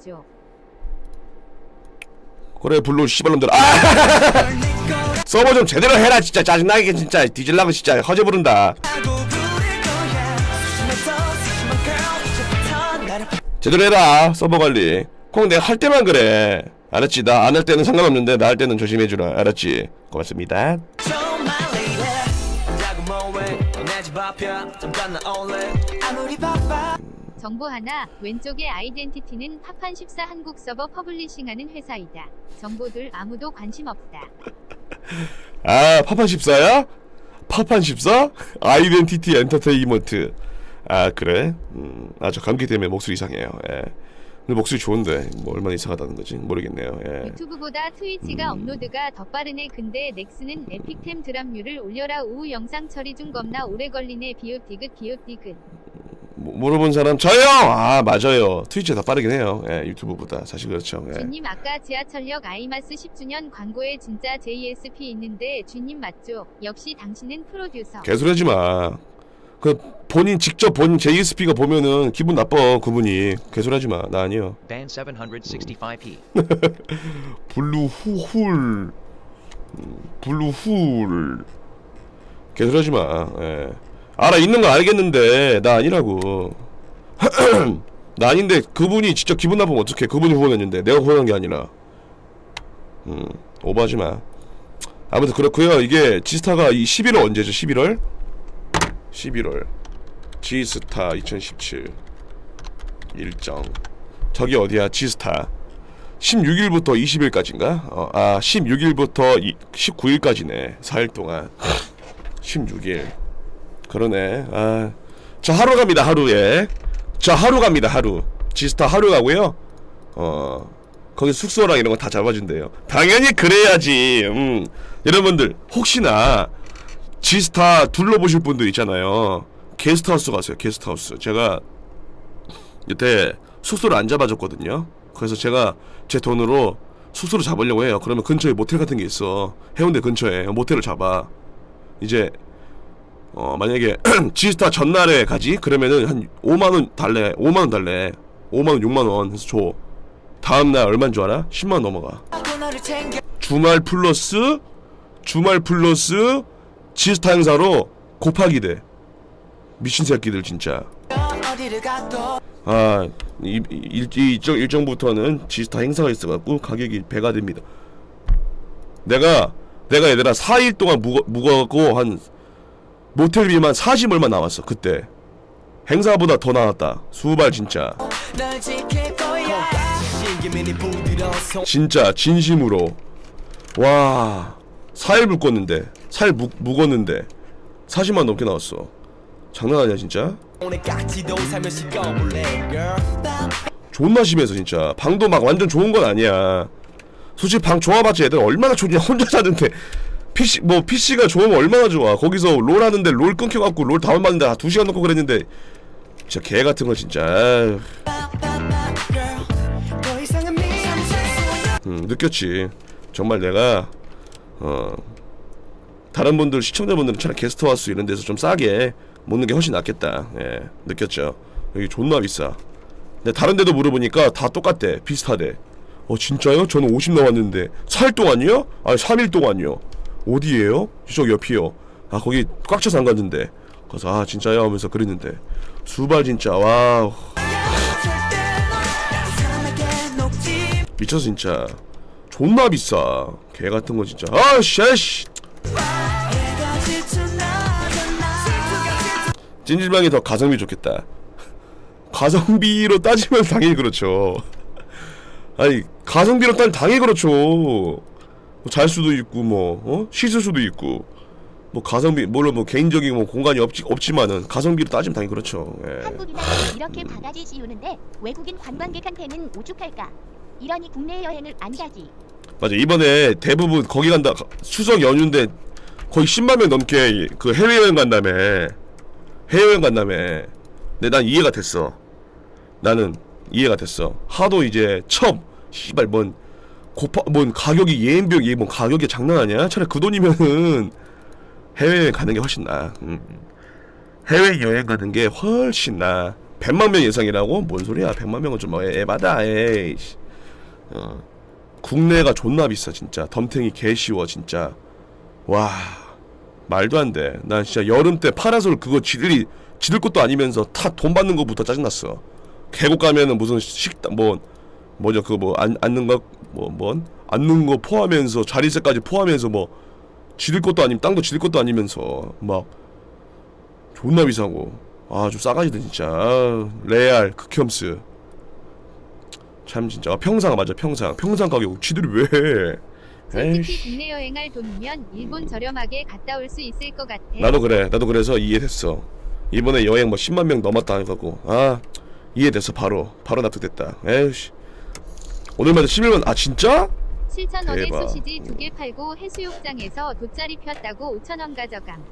맞죠? 그래 블루 씨발놈들. 아! 서버 좀 제대로 해라 진짜. 짜증나게 진짜. 뒤질라고 진짜. 허재 부른다. 제대로 해라 서버 관리. 꼭 내가 할 때만 그래. 알았지? 나 안 할 때는 상관없는데 나 할 때는 조심해주라. 알았지? 고맙습니다 정보 하나, 왼쪽의 아이덴티티는 파판 14 한국 서버 퍼블리싱하는 회사이다. 정보들 아무도 관심 없다. 아 파판 14야? 파판 14? 아이덴티티 엔터테인먼트 아 그래? 음, 아 저 감기 때문에 목소리 이상해요 예. 근데 목소리 좋은데 뭐 얼마나 이상하다는 거지 모르겠네요 예. 유튜브보다 트위치가 음. 업로드가 더 빠르네 근데 넥스는 에픽템 드랍률을 올려라 우우 영상 처리 중 겁나 오래 걸리네 디귿 뭐, 물어본 사람 저요! 아 맞아요 트위치가 더 빠르긴 해요 예, 유튜브보다 사실 그렇죠 예. 주님 아까 지하철역 아이마스 10주년 광고에 진짜 JSP 있는데 주님 맞죠? 역시 당신은 프로듀서 개소리하지 마. 그 본인 직접 본 JSP가 보면은 기분 나빠 그분이 개소리하지 마. 나 아니요. Ban 765p. 블루후훌 음, 블루훌 개소리하지 마. 예. 알아 있는 거 알겠는데 나 아니라고. 나 아닌데 그분이 직접 기분 나쁘면 어떡해? 그분이 후원했는데 내가 후원한 게 아니라. 음 오버하지 마. 아무튼 그렇고요. 이게 지스타가 이 11월 언제죠? 11월? 11월 지스타 2017 일정 저기 어디야 지스타 16일부터 20일까지인가? 어, 아 16일부터 19일까지네 4일 동안 16일 그러네. 아 저 하루 갑니다 하루에. 저 하루 갑니다 하루. 지스타 하루 가고요. 어 거기 숙소랑 이런 거 다 잡아준대요. 당연히 그래야지. 음 여러분들 혹시나 지스타 둘러보실 분도 있잖아요. 게스트하우스 가세요 게스트하우스. 제가 여태 숙소를 안 잡아줬거든요. 그래서 제가 제 돈으로 숙소를 잡으려고 해요. 그러면 근처에 모텔 같은 게 있어. 해운대 근처에 모텔을 잡아. 이제 어 만약에 지스타 전날에 가지? 그러면은 한 5만원 달래 5만원 달래. 5만원 6만원 해서 줘. 다음날 얼마인 줄 알아? 10만원 넘어가. 주말 플러스 주말 플러스 지스타 행사로 곱하기 돼. 미친 새끼들 진짜. 아 이, 일, 일정, 일정부터는 지스타 행사가 있어갖고 가격이 배가 됩니다. 내가 내가 얘들아 4일 동안 묵어, 묵어갖고 한 모텔비만 40 얼마 나왔어 그때. 행사보다 더 나왔다. 수발 진짜. 진짜 진심으로. 와 4일 묵었는데 4일 묵, 묵었는데 40만 넘게 나왔어. 장난 아니야 진짜? 존나 심해서 진짜. 방도 막 완전 좋은 건 아니야. 솔직히 방 좋아봤자 애들 얼마나 좋냐. 혼자 사는데 PC 뭐 PC가 좋으면 얼마나 좋아. 거기서 롤 하는데 롤 끊겨 갖고 롤 다운 받는데 한 2시간 넘고 그랬는데 진짜 개 같은 거 진짜. 음, 느꼈지. 정말 내가 어 다른 분들 시청자분들은 차라리 게스트하우스 이런 데서 좀 싸게 먹는 게 훨씬 낫겠다. 예 느꼈죠. 여기 존나 비싸. 근데 다른 데도 물어보니까 다 똑같대. 비슷하대. 어 진짜요? 저는 50 나왔는데. 4일 동안이요? 아니 3일 동안이요 어디에요? 저쪽 옆이요. 아 거기 꽉 차서 안 갔는데. 그래서 아 진짜요? 하면서 그랬는데. 수발 진짜 와 미쳤어 진짜. 존나 비싸. 개 같은 거 진짜. 아씨 아씨. 찜질방이 더 가성비 좋겠다. 가성비로 따지면 당연히 그렇죠. 아니 가성비로 따지면 당연히 그렇죠. 뭐 잘 수도 있고 뭐 어? 씻을 수도 있고 뭐 가성비 물론 뭐 개인적인 뭐 공간이 없지 없지만은 가성비로 따지면 당연히 그렇죠 예. 한국이나 이렇게 바가지 씌우는데 외국인 관광객한테는 오죽할까? 이러니 국내 여행을 안 가지. 맞아 이번에 대부분 거기 간다 가- 추석 연휴인데 거의 10만 명 넘게 그 해외 여행 간다며 해외 여행 간다며 근데 난 이해가 됐어 나는 이해가 됐어 하도 이제 첩 씨발 뭔 고파 뭔 가격이 예인병 예뭐 가격이 장난 아니야? 차라리 그 돈이면은 해외여행 가는 게 훨씬 나아 음. 해외여행 가는 게 훨씬 나아 100만 명 예상이라고? 뭔 소리야? 100만 명은 좀 어, 에바다 에이씨. 어. 국내가 존나 비싸 진짜. 덤탱이 개 쉬워 진짜. 와 말도 안 돼 난 진짜 여름 때 파라솔 그거 지들이 지들 것도 아니면서 다 돈 받는 거부터 짜증났어. 계곡 가면은 무슨 식당 뭐 뭐죠? 그거 뭐 안, 앉는 거뭐뭔? 앉는 거 포함하면서 자리세까지 포함해서 뭐 지들 것도 아니면 땅도 지들 것도 아니면서 막 존나 비싸고. 아 좀 싸가지들 진짜. 아, 레알 극혐스. 참 진짜. 아, 평상 맞아 평상. 평상 가격 지들이 왜? 솔직히 국내 여행할 돈이면 일본 저렴하게 갔다 올 수 있을 것 같아. 나도 그래. 나도 그래서 이해됐어. 이번에 여행 뭐 10만 명 넘었다 해갖고. 아 이해됐어. 바로. 바로 납득됐다. 에이씨 오늘마다 11만 아 진짜? 7,000원에 대박. 소시지 두 개 팔고 해수욕장에서 돗자리 폈다고 5,000원 가져감.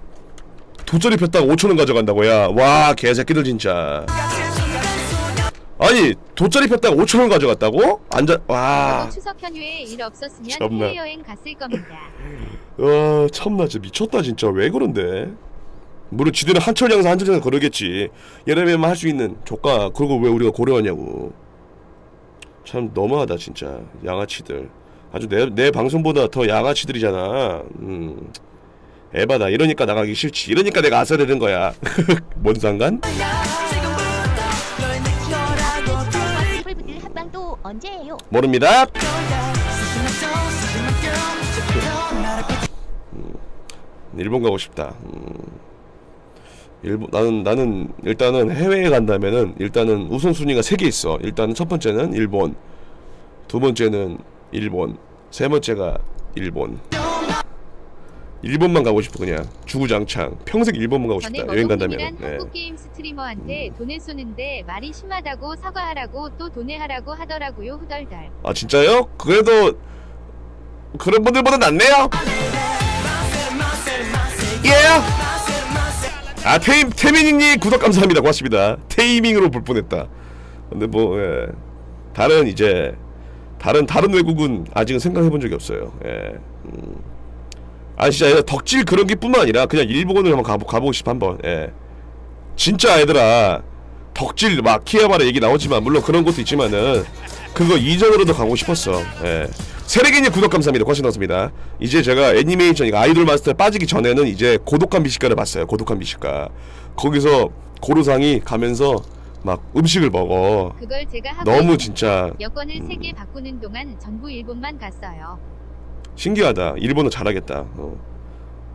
돗자리 폈다가 5천원 가져간다고 야 와 개새끼들 진짜 아니 돗자리 폈다가 5천원 가져갔다고? 앉아 와 추석 연휴에 일 없었으면 참나. 해외여행 갔을 겁니다. 와 참나 진짜 미쳤다 진짜 왜 그런데 물론 지들은 한철 장사 한철 장사 그러겠지 얘네만 할 수 있는 조카 그러고 왜 우리가 고려하냐고 참 너무하다 진짜. 양아치들. 아주 내, 내 방송보다 더 양아치들이잖아. 음. 에바다. 이러니까 나가기 싫지. 이러니까 내가 아싸 되는 거야. 뭔 상관? 모릅니다. 음, 일본 가고 싶다. 음, 일본 나는 나는 일단은 해외에 간다면은 일단은 우선 순위가 세 개 있어 일단은 첫 번째는 일본 두 번째는 일본 세 번째가 일본 일본만 가고 싶어 그냥 주구장창 평생 일본만 가고 싶다 여행 간다면 머동님이란 네. 한국 게임 스트리머한테 돈을 쏘는데 말이 심하다고 사과하라고 또 돈을 하라고 하더라고요 후덜덜. 아 진짜요? 그래도 그런 분들보다 낫네요. 아 테임 태민이님 구독 감사합니다. 고맙습니다. 테이밍으로 볼 뻔했다. 근데 뭐 예. 다른 이제 다른 다른 외국은 아직은 생각해 본 적이 없어요. 예. 음. 아 진짜 덕질 그런 게 뿐만 아니라 그냥 일본을 한번 가보, 가보고 싶어 한번. 예. 진짜 얘들아 덕질 막 키에바라 얘기 나오지만 물론 그런 것도 있지만은 그거 이전으로도 가고 싶었어. 예. 세례기님 구독 감사합니다. 고맙습니다. 이제 제가 애니메이션 이거 아이돌 마스터에 빠지기 전에는 이제 고독한 미식가를 봤어요. 고독한 미식가. 거기서 고로상이 가면서 막 음식을 먹어. 그걸 제가 너무 있- 진짜 여권을 음. 세개 바꾸는 동안 전부 일본만 갔어요. 신기하다. 일본어 잘하겠다. 어.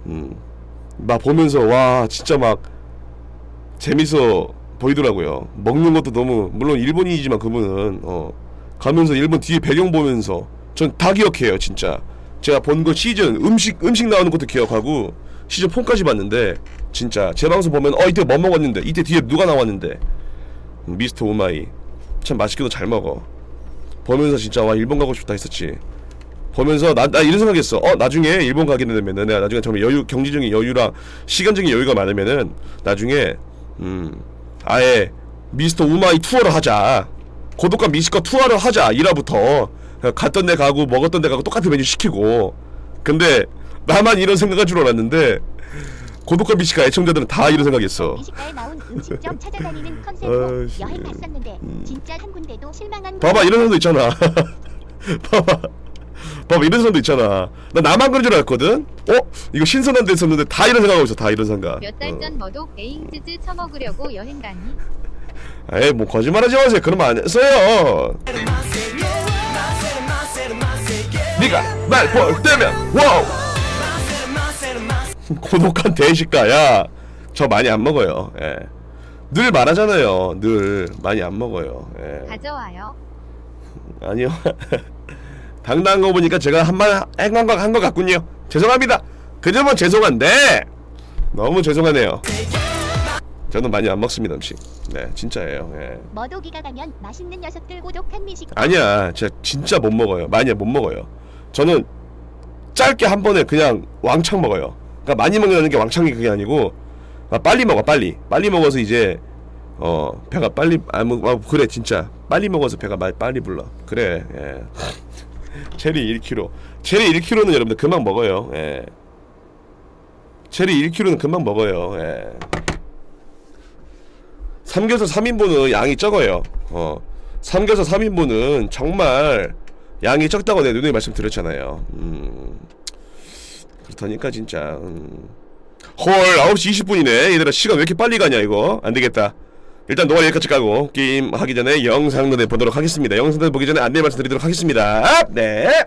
음. 막 보면서 와 진짜 막 재밌어 보이더라고요. 먹는 것도 너무 물론 일본인이지만 그분은 어. 가면서 일본 뒤에 배경 보면서 전 다 기억해요 진짜. 제가 본 거 시즌 음식 음식 나오는 것도 기억하고 시즌 4까지 봤는데 진짜 제 방송 보면 어 이때 뭐 먹었는데 이때 뒤에 누가 나왔는데 음, 미스터 오마이 참 맛있게도 잘 먹어. 보면서 진짜 와 일본 가고 싶다 했었지. 보면서 나, 나 이런 생각했어. 어 나중에 일본 가게 되면은 내가 나중에 정말 여유 경제적인 여유랑 시간적인 여유가 많으면은 나중에 음 아예 미스터 우마이 투어를 하자. 고독한 미식가 투어를 하자. 1화부터 갔던 데 가고 먹었던 데 가고 똑같은 메뉴 시키고. 근데 나만 이런 생각할 줄 알았는데 고독한 미식가 애청자들은 다 이런 생각했어. 음. 봐봐 이런 사람도 있잖아 봐봐 봐봐 이런 사람도 있잖아 나 나만 그런 줄 알았거든 어? 이거 신선한 데 있었는데 다 이런 생각하고 있어 다 이런 생각 몇 달전 머독 에잉즈즈 처먹으려고 여행 가니 어. 에이 뭐 거짓말하지 마세요 그런 말 안 했어요 네가 날 볼 때면 와우 고독한 대식가 야 저 많이 안 먹어요 예. 늘 말하잖아요 늘 많이 안 먹어요 예. 가져와요. 아니요. 당당한 거 보니까 제가 한번 행한 거 한것 같군요. 죄송합니다. 그 점은 죄송한데 너무 죄송하네요. 저는 많이 안 먹습니다 음식. 네 진짜예요. 예. 머도기가 가면 맛있는 녀석들 고독한 미식 아니야, 제가 진짜 못 먹어요. 많이 못 먹어요. 저는 짧게 한 번에 그냥 왕창 먹어요. 그러니까 많이 먹는 게 왕창이 그게 아니고 아, 빨리 먹어, 빨리. 빨리 먹어서 이제 어 배가 빨리 아, 뭐, 아 그래 진짜 빨리 먹어서 배가 마, 빨리 불러. 그래. 예. 체리 1kg. 체리 1kg는 여러분들 금방 먹어요. 예. 체리 1kg는 금방 먹어요. 예. 삼겹살 3인분은 양이 적어요 어 삼겹살 3인분은 정말 양이 적다고 내가 누누이 말씀드렸잖아요. 음. 그렇다니까 진짜. 음. 헐 9시 20분이네. 얘들아 시간 왜 이렇게 빨리 가냐 이거? 안되겠다. 일단 노가 여기까지 까고 게임 하기 전에 영상을 보도록 하겠습니다. 영상을 보기 전에 안내 말씀드리도록 하겠습니다. 네